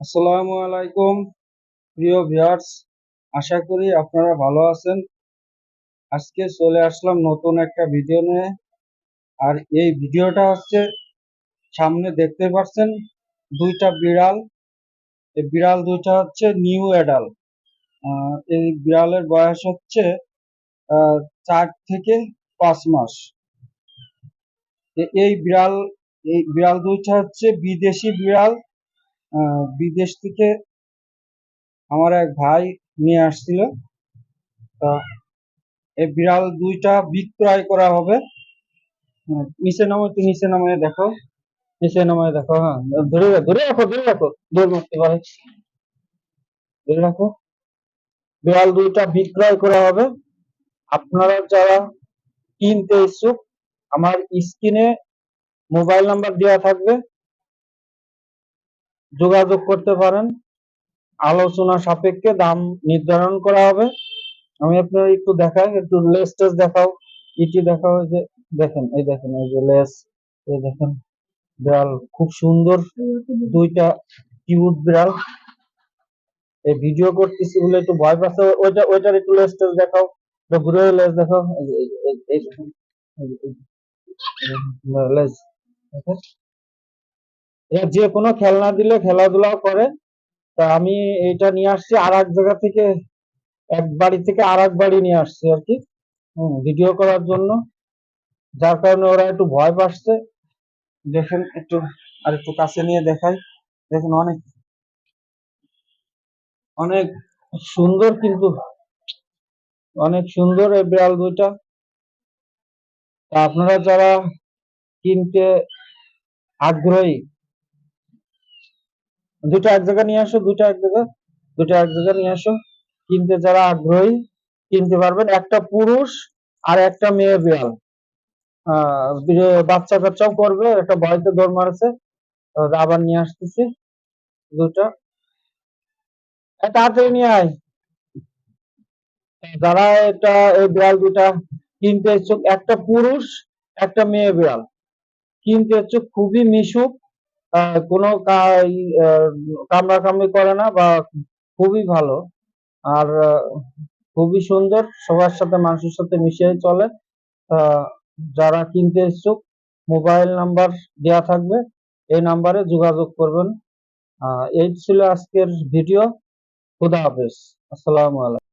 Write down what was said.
আসসালামু আলাইকুম, প্রিয় ভিউয়ার্স। আশা করি আপনারা ভালো আছেন। আজকে চলে আসলাম নতুন একটা ভিডিও নিয়ে। আর এই ভিডিওটা হচ্ছে, সামনে দেখতে পাচ্ছেন দুইটা বিড়াল। এই বিড়াল দুইটা হচ্ছে নিউ অ্যাডাল এই বিড়ালের বয়স হচ্ছে চার থেকে পাঁচ মাস। এই বিড়াল এই বিড়াল দুইটা হচ্ছে বিদেশি বিড়াল। বিদেশ থেকে আমার এক ভাই নিয়ে আসছিল। তা এই বিড়াল দুইটা বিক্রয় করা হবে। হ্যাঁ, নিচে নামো একটু নিচে নামায় দেখো। নিচে নামায় দেখো হ্যাঁ ধরে রাখো ধরে রাখো ধরে রাখো। দৌড় মারতে পারে। ধরে রাখো। বিড়াল দুইটা বিক্রয় করা হবে। আপনারা যারা কিনতে ইচ্ছুক আমার স্ক্রিনে মোবাইল নাম্বার দেওয়া থাকবে। যোগাযোগ করতে পারেন আলোচনা সাপেক্ষে দাম নির্ধারণ করা হবে আমি আপনার একটু দেখাই একটু লেস টেস দেখাও ইটি দেখাও যে দেখেন এই দেখেন এই যে লেস এই দেখেন বিড়াল খুব সুন্দর দুইটা কিউট বিড়াল এই ভিডিও করতেছি বলে একটু ভয় পাচ্ছে ওইটা ওইটার একটু লেস টেস দেখাও ঘুরে লেস দেখাও এই যে- এরা যে কোনো খেলনা দিলে খেলাধুলাও করে। তা আমি এটা নিয়ে আসছি আর এক জায়গা থেকে, এক বাড়ি থেকে আর এক বাড়ি নিয়ে আসছি আর কি, হুম ভিডিও করার জন্য। যার কারণে ওরা একটু ভয় পাচ্ছে। দেখেন একটু, আর একটু কাছে নিয়ে দেখাই। দেখেন, অনেক অনেক সুন্দর কিন্তু, অনেক সুন্দর এই বিড়াল দুইটা। আপনারা যারা কিনতে আগ্রহী দুটো এক জায়গা নিয়ে আসো, দুটো এক জায়গা দুটো এক জায়গা নিয়ে আসো। কিনতে যারা আগ্রহী, কিনতে পারবেন। একটা পুরুষ আর একটা মেয়ে বিড়াল। বাচ্চা কাচ্চাও করবে, একটা ভয়তে দৌড় মারছে। আবার নিয়ে আসতেছি দুটো। তাড়াতাড়ি নিয়ে আয়। যারা এটা, এই বিড়াল দুটা কিনতে ইচ্ছুক, একটা পুরুষ, একটা মেয়ে বিড়াল। কিনতে ইচ্ছুক, খুবই মিশুক। কোনো কামড়াকামড়ি করে না বা খুবই ভালো। আর খুবই সুন্দর, সবার সাথে, মানুষের সাথে মিশিয়ে চলে। যারা কিনতে ইচ্ছুক মোবাইল নাম্বার দেয়া থাকবে, এই নাম্বারে যোগাযোগ করবেন। এই ছিল আজকের ভিডিও। খুদা হাফেজ। আসসালামু আলাইকুম।